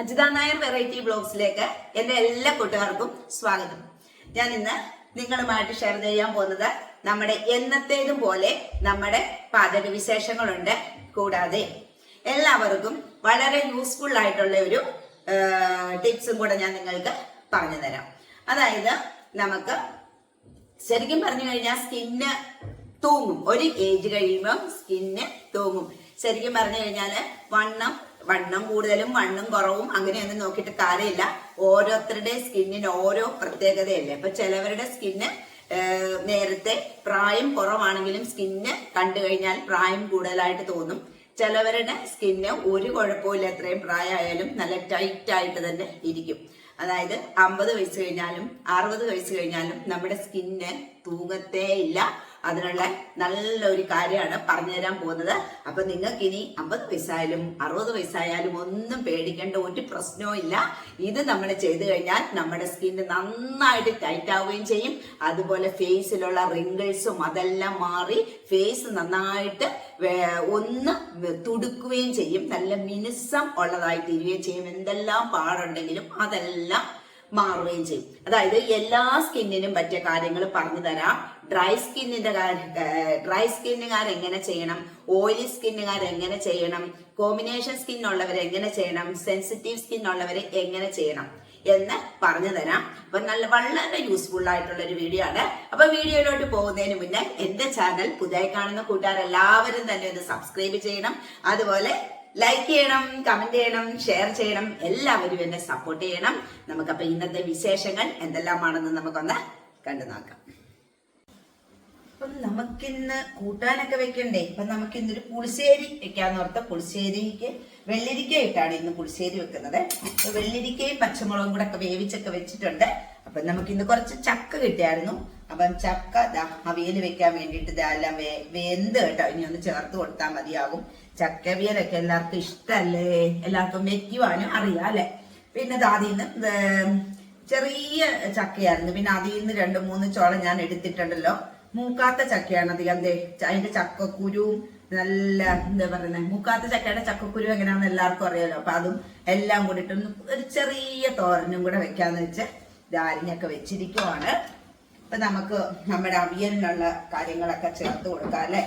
Ajitha Nair variety ബ്ലോഗ്സിലേക്ക് എന്റെ എല്ലാ കൂട്ടുകാർക്കും സ്വാഗതം. ഞാൻ ഇന്ന് നിങ്ങളുമായിട്ട് ഷെയർ ചെയ്യാൻ പോകുന്നത് നമ്മുടെ എന്നത്തേതും പോലെ നമ്മുടെ പാചക വിശേഷങ്ങളുണ്ട്. കൂടാതെ എല്ലാവർക്കും വളരെ യൂസ്ഫുൾ ആയിട്ടുള്ള ഒരു ടിപ്സും കൂടെ ഞാൻ നിങ്ങൾക്ക് പറഞ്ഞു തരാം. അതായത് നമുക്ക് ശരിക്കും പറഞ്ഞു കഴിഞ്ഞാൽ സ്കിന്ന് തൂങ്ങും. ഒരു ഏജ് കഴിയുമ്പോൾ സ്കിന്ന് തൂങ്ങും. ശരിക്കും പറഞ്ഞു കഴിഞ്ഞാൽ വണ്ണം വണ്ണം കൂടുതലും വണ്ണം കുറവും അങ്ങനെയൊന്നും നോക്കിയിട്ട് കാര്യമില്ല. ഓരോരുത്തരുടെ സ്കിന്നിന് ഓരോ പ്രത്യേകതയല്ലേ? അപ്പൊ ചിലവരുടെ സ്കിന്ന് നേരത്തെ പ്രായം കുറവാണെങ്കിലും സ്കിന്ന് കണ്ടു കഴിഞ്ഞാൽ പ്രായം കൂടുതലായിട്ട് തോന്നും. ചിലവരുടെ സ്കിന്ന് ഒരു കുഴപ്പമില്ല എത്രയും പ്രായമായാലും നല്ല ടൈറ്റ് ആയിട്ട് തന്നെ ഇരിക്കും. അതായത് അമ്പത് വയസ്സ് കഴിഞ്ഞാലും അറുപത് വയസ്സ് കഴിഞ്ഞാലും നമ്മുടെ സ്കിന്ന് തൂങ്ങത്തേ ഇല്ല. അതിനുള്ള നല്ലൊരു കാര്യമാണ് പറഞ്ഞു തരാൻ പോകുന്നത്. അപ്പൊ നിങ്ങൾക്ക് ഇനി അമ്പത് വയസ്സായാലും അറുപത് വയസ്സായാലും ഒന്നും പേടിക്കേണ്ട ഒരു പ്രശ്നവും ഇല്ല ഇത് നമ്മൾ ചെയ്തു കഴിഞ്ഞാൽ നമ്മുടെ സ്കിന്ന് നന്നായിട്ട് ടൈറ്റ് ആവുകയും ചെയ്യും. അതുപോലെ ഫേസിലുള്ള റിങ്കിൾസും അതെല്ലാം മാറി ഫേസ് നന്നായിട്ട് ഒന്ന് തുടുക്കുകയും ചെയ്യും. നല്ല മിനുസം ഉള്ളതായി തീരുകയും ചെയ്യും. എന്തെല്ലാം പാടുണ്ടെങ്കിലും അതെല്ലാം മാറുകയും ചെയ്യും. അതായത് എല്ലാ സ്കിന്നിനും പറ്റിയ കാര്യങ്ങൾ പറഞ്ഞു തരാം ഡ്രൈ സ്കിന്നിന്റെ ഡ്രൈ സ്കിന്നുകാർ എങ്ങനെ ചെയ്യണം? ഓയിലി സ്കിന്നുകാർ എങ്ങനെ ചെയ്യണം? കോമ്പിനേഷൻ സ്കിൻ ഉള്ളവർ എങ്ങനെ ചെയ്യണം? സെൻസിറ്റീവ് സ്കിൻ ഉള്ളവർ എങ്ങനെ ചെയ്യണം? എന്ന് പറഞ്ഞു തരാം. അപ്പൊ നല്ല വളരെ യൂസ്ഫുൾ ആയിട്ടുള്ള ഒരു വീഡിയോ ആണ്. അപ്പൊ വീഡിയോയിലോട്ട് പോകുന്നതിന് മുന്നേ എന്റെ ചാനൽ പുതിയ കാണുന്ന കൂട്ടുകാരെല്ലാവരും തന്നെ ഒന്ന് സബ്സ്ക്രൈബ് ചെയ്യണം. അതുപോലെ ലൈക്ക് ചെയ്യണം കമന്റ് ചെയ്യണം ഷെയർ ചെയ്യണം. എല്ലാവരും എന്നെ സപ്പോർട്ട് ചെയ്യണം. നമുക്കപ്പൊ ഇന്നത്തെ വിശേഷങ്ങൾ എന്തെല്ലാമാണെന്ന് നമുക്കൊന്ന് കണ്ടു നോക്കാം അപ്പം നമുക്കിന്ന് കൂട്ടാനൊക്കെ വെക്കണ്ടേ? അപ്പം നമുക്കിന്നൊരു പുളിശ്ശേരി വെക്കാന്ന് ഓർത്ത പുളിശ്ശേരിക്ക് വെള്ളിരിക്ക ഇട്ടാണ് ഇന്ന് പുളിശ്ശേരി വെക്കുന്നത്. അപ്പൊ വെള്ളരിക്കയും പച്ചമുളകും കൂടെ ഒക്കെ വേവിച്ചൊക്കെ വെച്ചിട്ടുണ്ട്. അപ്പം നമുക്കിന്ന് കുറച്ച് ചക്ക കിട്ടിയായിരുന്നു. അപ്പം ചക്ക അവിയൽ വെക്കാൻ വേണ്ടിയിട്ട് ഇതെല്ലാം വേ വെന്ത് കേട്ടോ. ഇനി ഒന്ന് ചേർത്ത് കൊടുത്താൽ മതിയാകും ചക്ക അവിയലൊക്കെ എല്ലാവർക്കും ഇഷ്ടമല്ലേ എല്ലാവർക്കും വെക്കുവാനും അറിയാം അല്ലേ? പിന്നെ ദാതിൽ നിന്ന് ചെറിയ ചക്കയായിരുന്നു. പിന്നെ അതിൽ നിന്ന് രണ്ട് മൂന്ന് ചോളം ഞാൻ എടുത്തിട്ടുണ്ടല്ലോ. മൂക്കാത്ത ചക്കയാണ് അധികം ദേ. അതിന്റെ ചക്കക്കുരുവും നല്ല എന്താ പറയുന്നത് മൂക്കാത്ത ചക്കയുടെ ചക്കക്കുരു എങ്ങനെയാണെന്ന് എല്ലാവർക്കും അറിയാലോ. അപ്പൊ അതും എല്ലാം കൂടിയിട്ട് ഒരു ചെറിയ തോരനും കൂടെ വെക്കാന്ന് വെച്ച് ധാരിഞ്ഞൊക്കെ വെച്ചിരിക്കുവാണ്. അപ്പൊ നമുക്ക് നമ്മുടെ അവിയലിനുള്ള കാര്യങ്ങളൊക്കെ ചേർത്ത് കൊടുക്കാം അല്ലെ?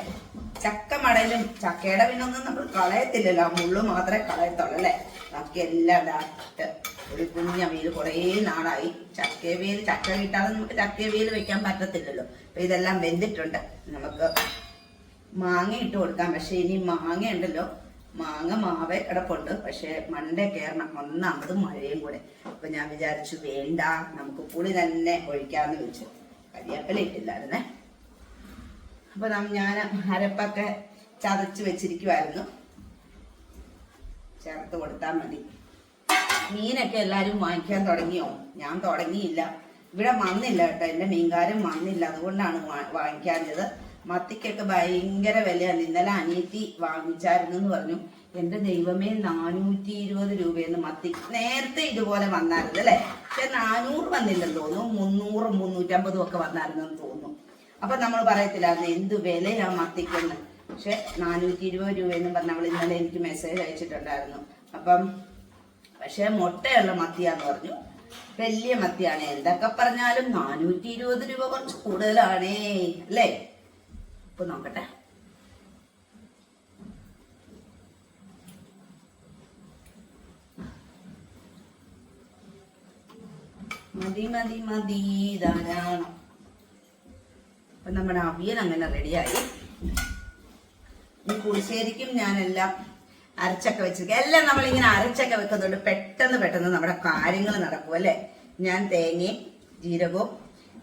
ചക്ക മടലും ചക്കയുടെ പിന്നൊന്നും നമ്മൾ കളയത്തില്ലല്ലോ. മുള്ളു മാത്രമേ കളയത്തുള്ളൂ അല്ലെ? ബാക്കി എല്ലാം ഇതായിട്ട് ഒരു കുഞ്ഞ വീൽ കുറേ നാളായി. ചക്കവിയൽ ചക്ക കിട്ടാതെ നമുക്ക് ചക്കവിയൽ വെക്കാൻ പറ്റത്തില്ലല്ലോ. അപ്പൊ ഇതെല്ലാം വെന്തിട്ടുണ്ട്. നമുക്ക് മാങ്ങ ഇട്ട് കൊടുക്കാം. പക്ഷെ ഇനി മാങ്ങ ഉണ്ടല്ലോ. മാങ്ങ മാവേ കിടപ്പുണ്ട്. പക്ഷെ മണ്ടേ കയറണം. ഒന്നാമത് മഴയും കൂടെ. അപ്പൊ ഞാൻ വിചാരിച്ചു വേണ്ട. നമുക്ക് പുളി തന്നെ ഒഴിക്കാന്ന് വെച്ചു. കരിയാപ്പല ഇട്ടില്ലായിരുന്നേ. അപ്പൊ ഞാൻ അരപ്പൊക്കെ ചതച്ച് വെച്ചിരിക്കുമായിരുന്നു ചേർത്ത് കൊടുത്താൽ മതി. മീനൊക്കെ എല്ലാവരും വാങ്ങിക്കാൻ തുടങ്ങിയോ? ഞാൻ തുടങ്ങിയില്ല. ഇവിടെ വന്നില്ല കേട്ടോ. എന്റെ മീൻകാരൻ വന്നില്ല അതുകൊണ്ടാണ് വാങ്ങിക്കാഞ്ഞത്. മത്തിക്കൊക്കെ ഭയങ്കര വിലയാണ്. ഇന്നലെ അനിയത്തി വാങ്ങിച്ചായിരുന്നു എന്ന് പറഞ്ഞു. എന്റെ ദൈവമേ നാനൂറ്റി ഇരുപത് രൂപയെന്ന് മത്തി നേരത്തെ ഇതുപോലെ വന്നായിരുന്നു അല്ലേ? പക്ഷെ നാനൂറ് വന്നില്ലെന്ന് തോന്നുന്നു. മുന്നൂറും മുന്നൂറ്റമ്പതും ഒക്കെ വന്നായിരുന്നു എന്ന് തോന്നുന്നു. അപ്പൊ നമ്മൾ പറയത്തില്ലായിരുന്നു എന്ത് വിലയാ മത്തിക്കെന്ന്. പക്ഷെ നാനൂറ്റി ഇരുപത് രൂപയെന്ന് പറഞ്ഞ അവൾ ഇന്നലെ എനിക്ക് മെസ്സേജ് അയച്ചിട്ടുണ്ടായിരുന്നു. അപ്പം പക്ഷെ മുട്ടയുള്ള മത്തിയാന്ന് പറഞ്ഞു. വലിയ മത്തിയാണ്. എന്തൊക്കെ പറഞ്ഞാലും നാനൂറ്റി ഇരുപത് രൂപ കുറച്ച് കൂടുതലാണേ അല്ലേ? ഇപ്പൊ നോക്കട്ടെ. മതി മതി മതി ധാരാളം അപ്പൊ നമ്മുടെ അവിയൽ അങ്ങനെ റെഡിയായി ഈ പുളിശ്ശേരിക്കും ഞാനെല്ലാം അരച്ചൊക്കെ വെച്ചിരിക്കുക എല്ലാം നമ്മളിങ്ങനെ അരച്ചൊക്കെ വെക്കുന്നുണ്ട് പെട്ടെന്ന് പെട്ടെന്ന് നമ്മുടെ കാര്യങ്ങൾ നടക്കും അല്ലേ? ഞാൻ തേങ്ങയും ജീരകവും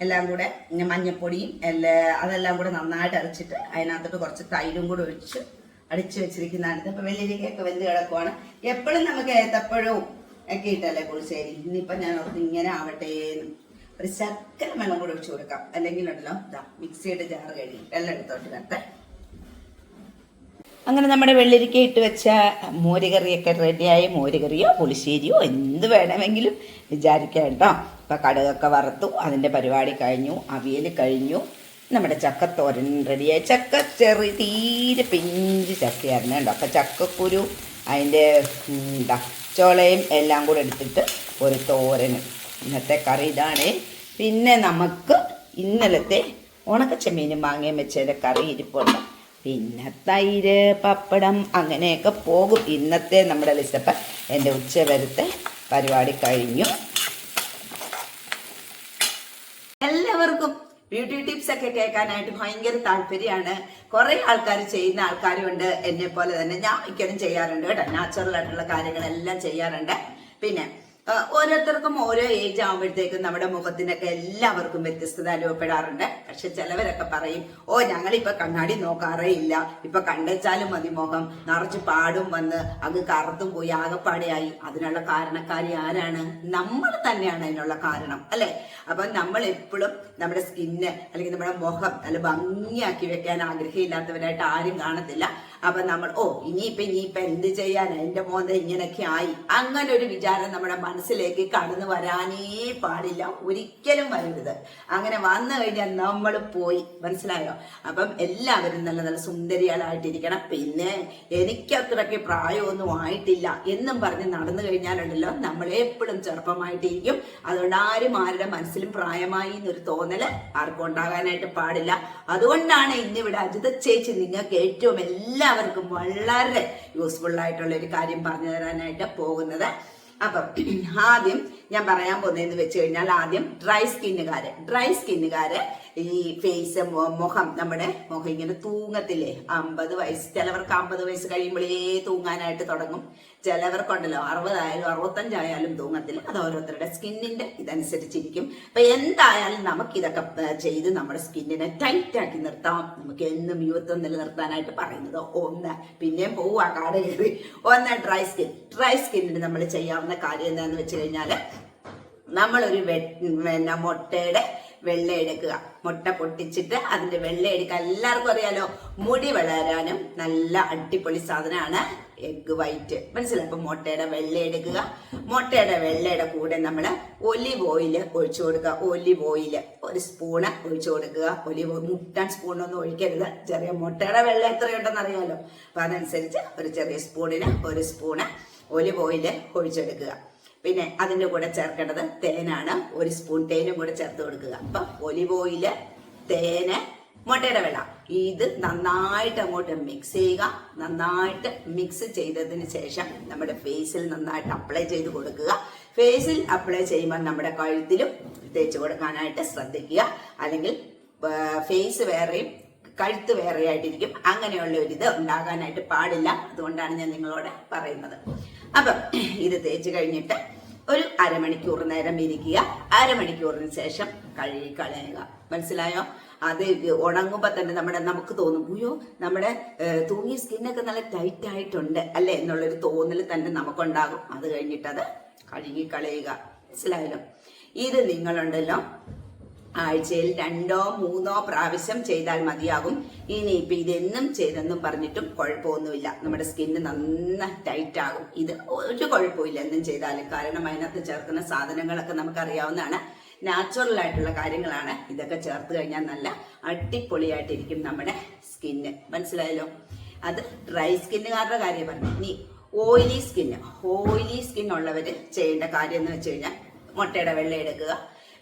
എല്ലാം കൂടെ പിന്നെ മഞ്ഞപ്പൊടിയും എല്ലാ അതെല്ലാം കൂടെ നന്നായിട്ട് അരച്ചിട്ട് അതിനകത്തോട്ട് കുറച്ച് തൈരും കൂടെ ഒഴിച്ച് അടിച്ചു വെച്ചിരിക്കുന്നതാണ്. ഇപ്പൊ വെള്ളിരിക്കൊക്കെ വെന്ത് കിടക്കുവാണ്. എപ്പോഴും നമുക്ക് ഏത്തപ്പഴവും ഒക്കെ ഇട്ടല്ലേ പുളിശ്ശേരി? ഇന്നിപ്പൊ ഞാൻ ഓർത്ത് ഇങ്ങനെ ആവട്ടെ ഒരു ശർക്കര വെള്ളം കൂടെ ഒഴിച്ചു കൊടുക്കാം. അല്ലെങ്കിൽ ഉണ്ടല്ലോ ഇതാ മിക്സിയുടെ ജാറ് കഴുകി വെള്ളം എടുത്തോട്ട് വരട്ടെ. അങ്ങനെ നമ്മുടെ വെള്ളരിക്ക ഇട്ട് വെച്ച മോരുകറിയൊക്കെ റെഡിയായ മോരുകറിയോ പുളിശ്ശേരിയോ എന്ത് വേണമെങ്കിലും വിചാരിക്കാം കേട്ടോ. ഇപ്പം കടുകൊക്കെ വറുത്തു അതിന്റെ പരിപാടി കഴിഞ്ഞു അവിയൽ കഴിഞ്ഞു. നമ്മുടെ ചക്കത്തോരൻ റെഡിയായി ചക്ക ചെറിയ തീരെ പിഞ്ച് ചക്കയായിരുന്നു കേട്ടോ. അപ്പം ചക്കക്കുരു അതിന്റെ എന്താ ചോളയും എല്ലാം കൂടെ എടുത്തിട്ട് ഒരു തോരൻ. ഇന്നത്തെ കറി ഇതാണ്. പിന്നെ നമുക്ക് ഇന്നലത്തെ ഉണക്കച്ചെമ്മീനും മാങ്ങയും വെച്ചതിന്റെ കറി ഇരിപ്പുണ്ട്. പിന്നെ തൈര് പപ്പടം അങ്ങനെയൊക്കെ പോകും. ഇന്നത്തെ നമ്മുടെ ലിസ്റ്റ് അപ്പം എന്റെ ഉച്ചവരത്തെ പരിപാടി കഴിഞ്ഞു. എല്ലാവർക്കും ബ്യൂട്ടി ടിപ്സ് ഒക്കെ കേൾക്കാനായിട്ട് ഭയങ്കര താല്പര്യമാണ്. കുറെ ആൾക്കാർ ചെയ്യുന്ന ആൾക്കാരുണ്ട് എന്നെ പോലെ തന്നെ. ഞാൻ മിക്കതും ചെയ്യാറുണ്ട് കേട്ടോ. നാച്ചുറൽ ആയിട്ടുള്ള കാര്യങ്ങളെല്ലാം ചെയ്യാറുണ്ട്. പിന്നെ ഓരോരുത്തർക്കും ഓരോ ഏജ് ആകുമ്പോഴത്തേക്കും നമ്മുടെ മുഖത്തിനൊക്കെ എല്ലാവർക്കും വ്യത്യസ്തത അനുഭവപ്പെടാറുണ്ട്. പക്ഷെ ചിലവരൊക്കെ പറയും ഓ ഞങ്ങളിപ്പൊ കണ്ണാടി നോക്കാറേ ഇല്ല. ഇപ്പൊ കണ്ടെച്ചാലും മതി മുഖം. നിറച്ച് പാടും വന്ന് അങ്ങ് കറുത്തും പോയി ആകപ്പാടെയായി അതിനുള്ള കാരണക്കാരി ആരാണ്? നമ്മൾ തന്നെയാണ് അതിനുള്ള കാരണം അല്ലെ? അപ്പൊ നമ്മൾ എപ്പോഴും നമ്മുടെ സ്കിന്ന് അല്ലെങ്കിൽ നമ്മുടെ മുഖം നല്ല ഭംഗിയാക്കി വെക്കാൻ ആഗ്രഹമില്ലാത്തവരായിട്ട് ആരും കാണത്തില്ല. അപ്പൊ നമ്മൾ ഓ ഇനിയിപ്പൊ ഇനിയിപ്പൊ എന്ത് ചെയ്യാൻ എന്റെ മോന്ത ഇങ്ങനെയൊക്കെ ആയി. അങ്ങനെ ഒരു വിചാരം നമ്മുടെ മനസ്സിലേക്ക് കടന്നു വരാനേ പാടില്ല. ഒരിക്കലും വരരുത്. അങ്ങനെ വന്നു കഴിഞ്ഞാൽ നമ്മൾ പോയി. മനസ്സിലായോ? അപ്പം എല്ലാവരും നല്ല നല്ല സുന്ദരികളായിട്ടിരിക്കണം. പിന്നെ എനിക്ക് അത്രയ്ക്ക് പ്രായമൊന്നും ആയിട്ടില്ല എന്നും പറഞ്ഞ് നടന്നു കഴിഞ്ഞാലുണ്ടല്ലോ നമ്മളെ എപ്പോഴും ചെറുപ്പമായിട്ടിരിക്കും. അതുകൊണ്ട് ആരും ആരുടെ മനസ്സിലും പ്രായമായി എന്നൊരു തോന്നൽ ആർക്കും ഉണ്ടാകാനായിട്ട് പാടില്ല. അതുകൊണ്ടാണ് ഇന്നിവിടെ അജിത ചേച്ചി നിങ്ങൾക്ക് ഏറ്റവും എല്ലാവർക്കും വളരെ യൂസ്ഫുൾ ആയിട്ടുള്ള ഒരു കാര്യം പറഞ്ഞു തരാനായിട്ട് പോകുന്നത്. അപ്പം ആദ്യം ഞാൻ പറയാൻ പോകുന്നതെന്ന് വെച്ച് കഴിഞ്ഞാൽ ആദ്യം ഡ്രൈ സ്കിന്നുകാര് ഡ്രൈ സ്കിന്നുകാര് ഈ ഫേസ് മുഖം നമ്മുടെ മുഖം ഇങ്ങനെ തൂങ്ങത്തില്ലേ? അമ്പത് വയസ്സ് ചിലവർക്ക് അമ്പത് വയസ്സ് കഴിയുമ്പോഴേ തൂങ്ങാനായിട്ട് തുടങ്ങും. ചിലവർക്കുണ്ടല്ലോ അറുപതായാലും അറുപത്തഞ്ചായാലും തൂങ്ങത്തില്ല. അത് ഓരോരുത്തരുടെ സ്കിന്നിന്റെ ഇതനുസരിച്ചിരിക്കും. അപ്പൊ എന്തായാലും നമുക്ക് ഇതൊക്കെ ചെയ്ത് നമ്മുടെ സ്കിന്നിനെ ടൈറ്റ് ആക്കി നിർത്താം. നമുക്ക് എന്നും യുവത്വം നിലനിർത്താനായിട്ട് പറയുന്നത് ഒന്ന്. പിന്നെയും പോവുക കാട് കയറി. ഒന്ന് ഡ്രൈ സ്കിൻ ഡ്രൈ സ്കിന്നിന് നമ്മൾ ചെയ്യാവുന്ന കാര്യം എന്താണെന്ന് വെച്ച് കഴിഞ്ഞാൽ നമ്മളൊരു പിന്നെ മുട്ടയുടെ വെള്ള എടുക്കുക. മുട്ട പൊട്ടിച്ചിട്ട് അതിന്റെ വെള്ള എടുക്കുക. എല്ലാവർക്കും അറിയാലോ മുടി വളരാനും നല്ല അടിപൊളി സാധനമാണ് എഗ് വൈറ്റ് മനസ്സിലായി? അപ്പൊ മുട്ടയുടെ വെള്ള എടുക്കുക. മുട്ടയുടെ വെള്ളയുടെ കൂടെ നമ്മൾ ഒലിവ് ഓയിൽ ഒഴിച്ചു കൊടുക്കുക. ഒലിവ് ഓയിൽ ഒരു സ്പൂണ് ഒഴിച്ചു കൊടുക്കുക. ഒലിവ് മുട്ടാൻ സ്പൂണൊന്നും ഒഴിക്കരുത്. ചെറിയ മുട്ടയുടെ വെള്ള എത്രയുണ്ടെന്ന് അറിയാമല്ലോ അപ്പൊ അതനുസരിച്ച് ഒരു ചെറിയ സ്പൂണിന് ഒരു സ്പൂണ് ഒലിവ് ഓയിൽ ഒഴിച്ചെടുക്കുക. പിന്നെ അതിന്റെ കൂടെ ചേർക്കേണ്ടത് തേനാണ്. ഒരു സ്പൂൺ തേനും കൂടെ ചേർത്ത് കൊടുക്കുക. അപ്പൊ ഒലിവ് ഓയിൽ തേന് മുട്ടയുടെ വെള്ള. ഇത് നന്നായിട്ട് അങ്ങോട്ട് മിക്സ് ചെയ്യുക. നന്നായിട്ട് മിക്സ് ചെയ്തതിന് ശേഷം നമ്മുടെ ഫേസിൽ നന്നായിട്ട് അപ്ലൈ ചെയ്ത് കൊടുക്കുക. ഫേസിൽ അപ്ലൈ ചെയ്യുമ്പോൾ നമ്മുടെ കഴുത്തിലും തേച്ച് കൊടുക്കാനായിട്ട് ശ്രദ്ധിക്കുക. അല്ലെങ്കിൽ ഫേസ് വേറെയും കഴുത്ത് വേറെ ആയിട്ടിരിക്കും അങ്ങനെയുള്ള ഒരു ഇത് ഉണ്ടാകാനായിട്ട് പാടില്ല. അതുകൊണ്ടാണ് ഞാൻ നിങ്ങളോട് പറയുന്നത്. അപ്പം ഇത് തേച്ച് കഴിഞ്ഞിട്ട് ഒരു അരമണിക്കൂർ നേരം ഇരിക്കുക. അരമണിക്കൂറിന് ശേഷം കഴുകി കളയുക. മനസ്സിലായോ? അത് ഉണങ്ങുമ്പോൾ തന്നെ നമ്മുടെ നമുക്ക് തോന്നും അയ്യോ നമ്മുടെ തൂങ്ങിയ സ്കിന്നൊക്കെ നല്ല ടൈറ്റ് ആയിട്ടുണ്ട് അല്ലേ? എന്നുള്ളൊരു തോന്നൽ തന്നെ നമുക്കുണ്ടാകും. അത് കഴിഞ്ഞിട്ട് അത് കഴുകി കളയുക. മനസ്സിലായല്ലോ? ഇത് നിങ്ങളുണ്ടല്ലോ ആഴ്ചയിൽ രണ്ടോ മൂന്നോ പ്രാവശ്യം ചെയ്താൽ മതിയാകും. ഇനി ഇപ്പൊ ഇതെന്നും ചെയ്തെന്നും പറഞ്ഞിട്ടും കുഴപ്പമൊന്നുമില്ല. നമ്മുടെ സ്കിന്ന് നന്ന ടൈറ്റ് ആകും ഇത് ഒരു കുഴപ്പമില്ല എന്നും ചെയ്താലും. കാരണം അതിനകത്ത് ചേർക്കുന്ന സാധനങ്ങളൊക്കെ നമുക്കറിയാവുന്നതാണ്. നാച്ചുറൽ ആയിട്ടുള്ള കാര്യങ്ങളാണ്. ഇതൊക്കെ ചേർത്ത് കഴിഞ്ഞാൽ നല്ല അടിപൊളിയായിട്ടിരിക്കും നമ്മുടെ സ്കിന്ന് മനസ്സിലായല്ലോ? അത് ഡ്രൈ സ്കിന്നുകാരുടെ കാര്യം പറഞ്ഞു. ഇനി ഓയിലി സ്കിന്ന് ഓയിലി സ്കിൻ ഉള്ളവര് ചെയ്യേണ്ട കാര്യം എന്ന് വെച്ച് കഴിഞ്ഞാൽ മുട്ടയുടെ വെള്ളം എടുക്കുക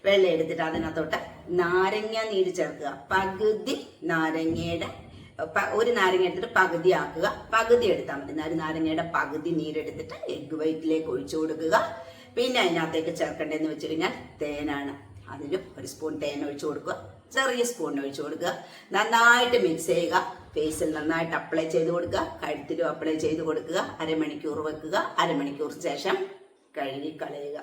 വെള്ള എടുത്തിട്ട് അതിനകത്തോട്ട് നാരങ്ങ നീര് ചേർക്കുക. പകുതി നാരങ്ങയുടെ ഒരു നാരങ്ങ എടുത്തിട്ട് പകുതി ആക്കുക. പകുതി എടുത്താൽ മതി. ഒരു നാരങ്ങയുടെ പകുതി നീരെടുത്തിട്ട് എഗ് വൈറ്റിലേക്ക് ഒഴിച്ചു കൊടുക്കുക. പിന്നെ അതിനകത്തേക്ക് ചേർക്കേണ്ടതെന്ന് വെച്ച് കഴിഞ്ഞാൽ തേനാണ്. അതിലും ഒരു സ്പൂൺ തേൻ ഒഴിച്ചു കൊടുക്കുക. ചെറിയ സ്പൂൺ ഒഴിച്ചു കൊടുക്കുക. നന്നായിട്ട് മിക്സ് ചെയ്യുക. ഫേസിൽ നന്നായിട്ട് അപ്ലൈ ചെയ്ത് കൊടുക്കുക. കഴുത്തിലും അപ്ലൈ ചെയ്ത് കൊടുക്കുക. അരമണിക്കൂർ വെക്കുക. അരമണിക്കൂർ ശേഷം കഴുകി കളയുക.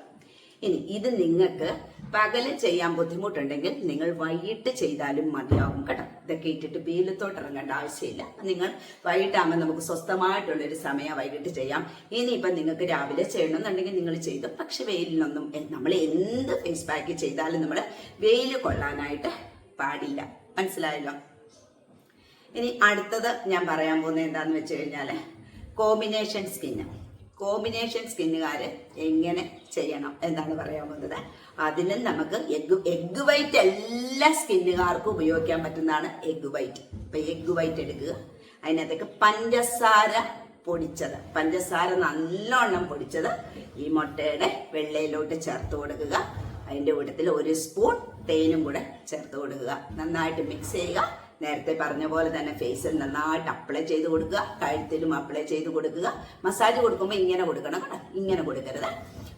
ഇനി ഇത് നിങ്ങൾക്ക് പകൽ ചെയ്യാൻ ബുദ്ധിമുട്ടുണ്ടെങ്കിൽ നിങ്ങൾ വൈകിട്ട് ചെയ്താലും മതിയാവും കേട്ടോ. ഇതൊക്കെ ഇട്ടിട്ട് വെയിലത്തോട്ട് ഇറങ്ങേണ്ട ആവശ്യമില്ല. നിങ്ങൾ വൈകിട്ടാകുമ്പോൾ നമുക്ക് സ്വസ്ഥമായിട്ടുള്ളൊരു സമയം വൈകിട്ട് ചെയ്യാം. ഇനിയിപ്പം നിങ്ങൾക്ക് രാവിലെ ചെയ്യണമെന്നുണ്ടെങ്കിൽ നിങ്ങൾ ചെയ്തു. പക്ഷെ വെയിലിനൊന്നും നമ്മൾ എന്ത് ഫേസ് പാക്ക് ചെയ്താലും നമ്മൾ വെയിൽ കൊള്ളാനായിട്ട് പാടില്ല. മനസ്സിലായല്ലോ? ഇനി അടുത്തത് ഞാൻ പറയാൻ പോകുന്നത് എന്താണെന്ന് വെച്ച് കഴിഞ്ഞാൽ കോമ്പിനേഷൻ സ്കിന്ന് കോമ്പിനേഷൻ സ്കിന്നുകാർ എങ്ങനെ ചെയ്യണം എന്നാണ് പറയാൻ പോകുന്നത്. അതിനും നമുക്ക് എഗ് എഗ് വൈറ്റ് എല്ലാ സ്കിന്നുകാർക്കും ഉപയോഗിക്കാൻ പറ്റുന്നതാണ് എഗ് വൈറ്റ് ഇപ്പൊ എഗ് വൈറ്റ് എടുക്കുക. അതിനകത്തേക്ക് പഞ്ചസാര പൊടിച്ചത്. പഞ്ചസാര നല്ലോണം പൊടിച്ചത് ഈ മുട്ടയുടെ വെള്ളയിലോട്ട് ചേർത്ത് കൊടുക്കുക. അതിന്റെ കൂട്ടത്തിൽ ഒരു സ്പൂൺ തേനും കൂടെ ചേർത്ത് കൊടുക്കുക. നന്നായിട്ട് മിക്സ് ചെയ്യുക. നേരത്തെ പറഞ്ഞ പോലെ തന്നെ ഫേസിൽ നന്നായിട്ട് അപ്ലൈ ചെയ്ത് കൊടുക്കുക കഴുത്തിലും അപ്ലൈ ചെയ്ത് കൊടുക്കുക. മസാജ് കൊടുക്കുമ്പോൾ ഇങ്ങനെ കൊടുക്കണം കേട്ടോ. ഇങ്ങനെ കൊടുക്കരുത്.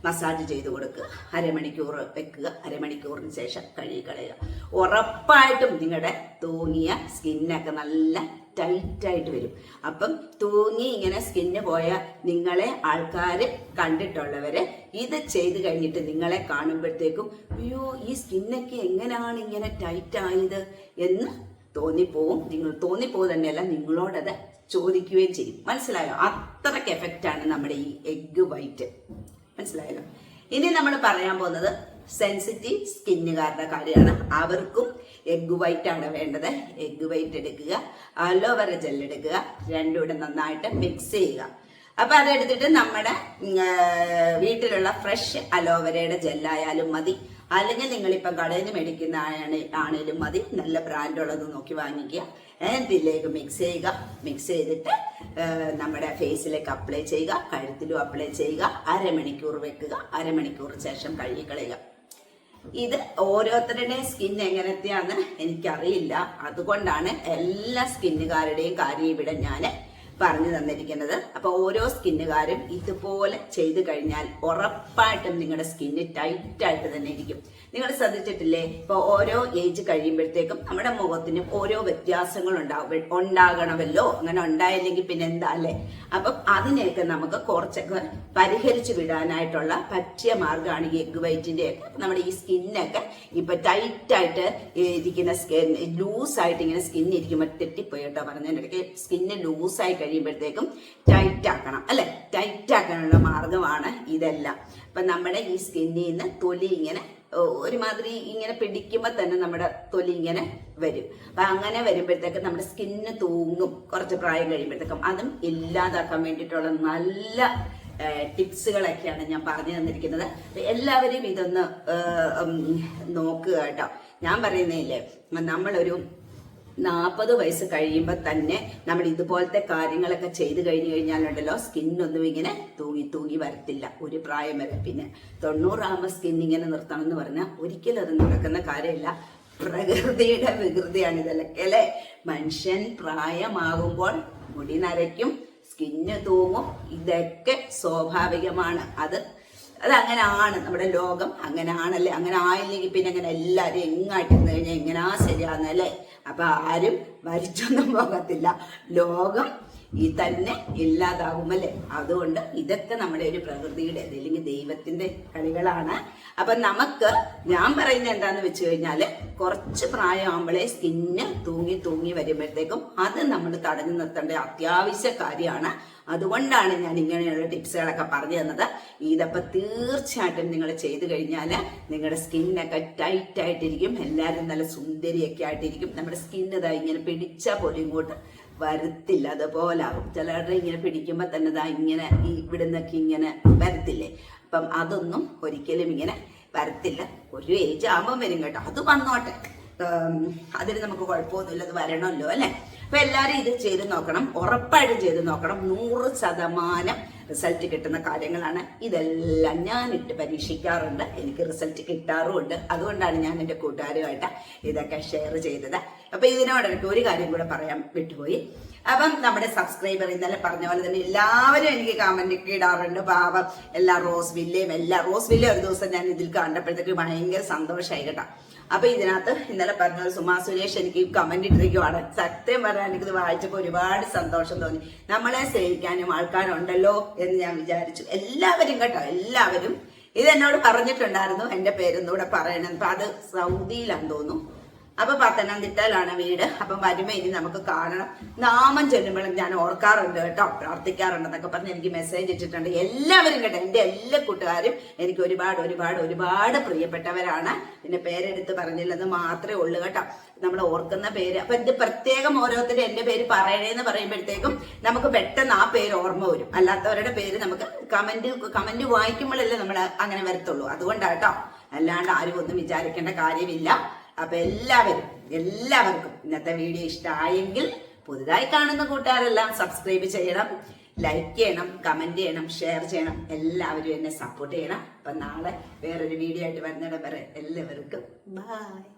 മസാജ് ചെയ്ത് കൊടുക്കുക. അരമണിക്കൂർ വെക്കുക. അരമണിക്കൂറിന് ശേഷം കഴുകി കളയുക ഉറപ്പായിട്ടും നിങ്ങളുടെ തൂങ്ങിയ സ്കിന്നൊക്കെ നല്ല ടൈറ്റായിട്ട് വരും. അപ്പം തൂങ്ങി ഇങ്ങനെ സ്കിന്ന് പോയ നിങ്ങളെ ആൾക്കാർ കണ്ടിട്ടുള്ളവർ ഇത് ചെയ്ത് കഴിഞ്ഞിട്ട് നിങ്ങളെ കാണുമ്പോഴത്തേക്കും അയ്യോ ഈ സ്കിന്നൊക്കെ എങ്ങനെയാണ് ഇങ്ങനെ ടൈറ്റായത് എന്ന് തോന്നിപ്പോവും. നിങ്ങൾ തോന്നിപ്പോവും തന്നെയല്ല നിങ്ങളോടത് ചോദിക്കുകയും ചെയ്യും. മനസ്സിലായോ? അത്രയ്ക്ക് എഫക്റ്റ് ആണ് നമ്മുടെ ഈ എഗ് വൈറ്റ് മനസ്സിലായല്ലോ? ഇനി നമ്മൾ പറയാൻ പോകുന്നത് സെൻസിറ്റീവ് സ്കിന്നുകാരുടെ കാര്യമാണ്. അവർക്കും എഗ് വൈറ്റ് ആണ് വേണ്ടത്. എഗ് വൈറ്റ് എടുക്കുക അലോവെറ ജെൽ എടുക്കുക രണ്ടും കൂടെ നന്നായിട്ട് മിക്സ് ചെയ്യുക. അപ്പൊ അതെടുത്തിട്ട് നമ്മുടെ വീട്ടിലുള്ള ഫ്രഷ് അലോവേരയുടെ ജെല്ലായാലും മതി. അല്ലെങ്കിൽ നിങ്ങളിപ്പം കടയിൽ നിന്ന് മേടിക്കുന്ന ആണേലും മതി. നല്ല ബ്രാൻഡുള്ളത് നോക്കി വാങ്ങിക്കുക. ഇതിലേക്ക് മിക്സ് ചെയ്യുക. മിക്സ് ചെയ്തിട്ട് നമ്മുടെ ഫേസിലേക്ക് അപ്ലൈ ചെയ്യുക. കഴുത്തിലും അപ്ലൈ ചെയ്യുക. അരമണിക്കൂർ വെക്കുക. അരമണിക്കൂർ ശേഷം കഴുകിക്കളയുക. ഇത് ഓരോരുത്തരുടെയും സ്കിൻ എങ്ങനത്തെയാന്ന് എനിക്കറിയില്ല. അതുകൊണ്ടാണ് എല്ലാ സ്കിന്നുകാരുടെയും കാര്യം ഇവിടെ ഞാൻ പറഞ്ഞു തന്നിരിക്കുന്നത്. അപ്പൊ ഓരോ സ്കിന്നുകാരും ഇതുപോലെ ചെയ്തു കഴിഞ്ഞാൽ ഉറപ്പായിട്ടും നിങ്ങളുടെ സ്കിന്ന് ടൈറ്റ് ആയിട്ട് തന്നെ ഇരിക്കും. നിങ്ങൾ ശ്രദ്ധിച്ചിട്ടില്ലേ? ഇപ്പൊ ഓരോ ഏജ് കഴിയുമ്പോഴത്തേക്കും നമ്മുടെ മുഖത്തിന് ഓരോ വ്യത്യാസങ്ങൾ ഉണ്ടാവും ഉണ്ടാകണമല്ലോ. അങ്ങനെ ഉണ്ടായില്ലെങ്കിൽ പിന്നെ എന്താ അല്ലേ? അപ്പം അതിനെയൊക്കെ നമുക്ക് കുറച്ചൊക്കെ പരിഹരിച്ചു വിടാനായിട്ടുള്ള പറ്റിയ മാർഗമാണ് ഈ എഗ് വൈറ്റിന്റെ ഒക്കെ. നമ്മുടെ ഈ സ്കിന്നൊക്കെ ഇപ്പൊ ടൈറ്റ് ആയിട്ട് ഇരിക്കുന്ന സ്കിൻ ലൂസായിട്ട് ഇങ്ങനെ സ്കിൻ ഇരിക്കുമ്പോൾ തെറ്റിപ്പോയി സ്കിന്ന് ലൂസായി കഴിയുമ്പോഴത്തേക്കും ടൈറ്റ് ആക്കണം അല്ലെ? ടൈറ്റ് ആക്കാനുള്ള മാർഗമാണ് ഇതെല്ലാം. അപ്പൊ നമ്മുടെ ഈ സ്കിന്നിൽ നിന്ന് തൊലി ഇങ്ങനെ ഒരുമാതിരി ഇങ്ങനെ പിടിക്കുമ്പോൾ തന്നെ നമ്മുടെ തൊലി ഇങ്ങനെ വരും. അപ്പൊ അങ്ങനെ വരുമ്പോഴത്തേക്ക് നമ്മുടെ സ്കിന്ന് തൂങ്ങും. കുറച്ച് പ്രായം കഴിയുമ്പോഴത്തേക്കും അതും ഇല്ലാതാക്കാൻ വേണ്ടിയിട്ടുള്ള നല്ല ടിപ്സുകളൊക്കെയാണ് ഞാൻ പറഞ്ഞു തന്നിരിക്കുന്നത്. എല്ലാവരും ഇതൊന്ന് നോക്കുക കേട്ടോ. ഞാൻ പറയുന്നില്ലേ നമ്മളൊരു നാൽപ്പത് വയസ്സ് കഴിയുമ്പോൾ തന്നെ നമ്മൾ ഇതുപോലത്തെ കാര്യങ്ങളൊക്കെ ചെയ്തു കഴിഞ്ഞു കഴിഞ്ഞാലുണ്ടല്ലോ സ്കിന്നൊന്നും ഇങ്ങനെ തൂങ്ങി തൂങ്ങി വരത്തില്ല. ഒരു പ്രായം വരെ. പിന്നെ തൊണ്ണൂറാകുമ്പോൾ സ്കിൻ ഇങ്ങനെ നിർത്തണം എന്ന് പറഞ്ഞാൽ ഒരിക്കലും അത് നടക്കുന്ന കാര്യമില്ല. പ്രകൃതിയുടെ വികൃതിയാണ് ഇതൊക്കെ അല്ലേ? മനുഷ്യൻ പ്രായമാകുമ്പോൾ മുടി നരയ്ക്കും സ്കിന്ന് തൂങ്ങും. ഇതൊക്കെ സ്വാഭാവികമാണ്. അത് അത് നമ്മുടെ ലോകം. അങ്ങനെ ആണല്ലേ അങ്ങനെ ആയില്ലെങ്കിൽ പിന്നെ അങ്ങനെ എല്ലാവരും എങ്ങാട്ടിരുന്ന് കഴിഞ്ഞാൽ എങ്ങനാ ശരിയാന്നല്ലേ അപ്പൊ ആരും മരിച്ചൊന്നും പോകത്തില്ല. ലോകം ഈ തന്നെ ഇല്ലാതാകുമല്ലേ അതുകൊണ്ട് ഇതൊക്കെ നമ്മുടെ ഒരു പ്രകൃതിയുടെ അല്ലെങ്കിൽ ദൈവത്തിന്റെ കളികളാണ്. അപ്പൊ നമുക്ക് ഞാൻ പറയുന്നത് എന്താന്ന് വെച്ച് കഴിഞ്ഞാൽ കുറച്ച് പ്രായമാകുമ്പോഴേ സ്കിന്ന് തൂങ്ങി തൂങ്ങി വരുമ്പോഴത്തേക്കും അത് നമ്മൾ തടഞ്ഞു നിർത്തേണ്ട അത്യാവശ്യ കാര്യമാണ്. അതുകൊണ്ടാണ് ഞാൻ ഇങ്ങനെയുള്ള ടിപ്സുകളൊക്കെ പറഞ്ഞു തന്നത്. ഇതപ്പോൾ തീർച്ചയായിട്ടും നിങ്ങൾ ചെയ്തു കഴിഞ്ഞാൽ നിങ്ങളുടെ സ്കിന്നൊക്കെ ടൈറ്റ് ആയിട്ടിരിക്കും എല്ലാവരും നല്ല സുന്ദരിയൊക്കെ ആയിട്ടിരിക്കും. നമ്മുടെ സ്കിന്ന് ഇങ്ങനെ പിടിച്ച പോലെ ഇങ്ങോട്ട് വരത്തില്ല. അതുപോലാകും ചിലരുടെ ഇങ്ങനെ പിടിക്കുമ്പോൾ തന്നെ ദാ ഇങ്ങനെ ഈ ഇവിടുന്നൊക്കെ ഇങ്ങനെ വരത്തില്ലേ? അപ്പം അതൊന്നും ഒരിക്കലും ഇങ്ങനെ വരത്തില്ല. ഒരു ഏജ് ആകുമ്പോൾ വരും കേട്ടോ. അത് വന്നോട്ടെ. അതിന് നമുക്ക് കുഴപ്പമൊന്നുമില്ല. അത് വരണമല്ലോ അല്ലേ? അപ്പൊ എല്ലാവരും ഇത് ചെയ്ത് നോക്കണം. ഉറപ്പായിട്ടും ചെയ്ത് നോക്കണം. നൂറ് ശതമാനം റിസൾട്ട് കിട്ടുന്ന കാര്യങ്ങളാണ് ഇതെല്ലാം ഞാൻ ഇട്ട് പരീക്ഷിക്കാറുണ്ട്. എനിക്ക് റിസൾട്ട് കിട്ടാറുമുണ്ട്. അതുകൊണ്ടാണ് ഞാൻ എന്റെ കൂട്ടുകാരുമായിട്ട് ഇതൊക്കെ ഷെയർ ചെയ്തത്. അപ്പൊ ഇതിനോടായിട്ട് ഒരു കാര്യം കൂടെ പറയാൻ വിട്ടുപോയി. അപ്പം നമ്മുടെ സബ്സ്ക്രൈബർ ഇന്നലെ പറഞ്ഞ പോലെ തന്നെ എല്ലാവരും എനിക്ക് കമന്റ് ഒക്കെ ഇടാറുണ്ട്. പാവം എല്ലാ റോസ് വില്ലയും എല്ലാ റോസ് വില്ല ഒരു ദിവസം ഞാൻ ഇതിൽ കണ്ടപ്പോഴത്തേക്ക് ഭയങ്കര സന്തോഷമായി കേട്ടോ. അപ്പൊ ഇതിനകത്ത് ഇന്നലെ പറഞ്ഞ സുമാ സുരേഷ് എനിക്ക് കമന്റ് ഇട്ടിരിക്കുവാണ്. സത്യം പറഞ്ഞാൽ എനിക്കിത് വായിച്ചപ്പോൾ ഒരുപാട് സന്തോഷം തോന്നി. നമ്മളെ സ്നേഹിക്കാനും ആൾക്കാരുണ്ടല്ലോ എന്ന് ഞാൻ വിചാരിച്ചു. എല്ലാവരും കേട്ടോ എല്ലാവരും. ഇത് എന്നോട് പറഞ്ഞിട്ടുണ്ടായിരുന്നു എന്റെ പേരൊന്നുകൂടെ പറയണം. അപ്പൊ അത് സൗദിയിലാന്ന് തോന്നുന്നു. അപ്പൊ പത്തനംതിട്ടയിലാണ് വീട്. അപ്പം വരുമ്പോ ഇനി നമുക്ക് കാണണം. നാമം ചൊല്ലുമ്പോഴും ഞാൻ ഓർക്കാറുണ്ട് കേട്ടോ. പ്രാർത്ഥിക്കാറുണ്ടെന്നൊക്കെ പറഞ്ഞ് എനിക്ക് മെസ്സേജ് ഇട്ടിട്ടുണ്ട്. എല്ലാവരും കേട്ടോ. എന്റെ എല്ലാ കൂട്ടുകാരും എനിക്ക് ഒരുപാട് ഒരുപാട് ഒരുപാട് പ്രിയപ്പെട്ടവരാണ്. പിന്നെ പേരെടുത്ത് പറഞ്ഞില്ലെന്ന് മാത്രമേ ഉള്ളൂ കേട്ടോ. നമ്മൾ ഓർക്കുന്ന പേര്. അപ്പൊ ഇത് പ്രത്യേകം ഓരോരുത്തരും എന്റെ പേര് പറയണേന്ന് പറയുമ്പോഴത്തേക്കും നമുക്ക് പെട്ടെന്ന് ആ പേര് ഓർമ്മ വരും. അല്ലാത്തവരുടെ പേര് നമുക്ക് കമന്റ് കമന്റ് വായിക്കുമ്പോഴല്ലേ നമ്മൾ അങ്ങനെ വരത്തുള്ളൂ. അതുകൊണ്ടാട്ടോ അല്ലാണ്ട് ആരും ഒന്നും വിചാരിക്കേണ്ട കാര്യമില്ല. അപ്പൊ എല്ലാവരും എല്ലാവർക്കും ഇന്നത്തെ വീഡിയോ ഇഷ്ടമായെങ്കിൽ പുതുതായി കാണുന്ന കൂട്ടുകാരെല്ലാം സബ്സ്ക്രൈബ് ചെയ്യണം ലൈക്ക് ചെയ്യണം കമന്റ് ചെയ്യണം ഷെയർ ചെയ്യണം. എല്ലാവരും എന്നെ സപ്പോർട്ട് ചെയ്യണം. അപ്പൊ നാളെ വേറൊരു വീഡിയോ ആയിട്ട് വരുന്നിടം വരെ എല്ലാവർക്കും ബൈ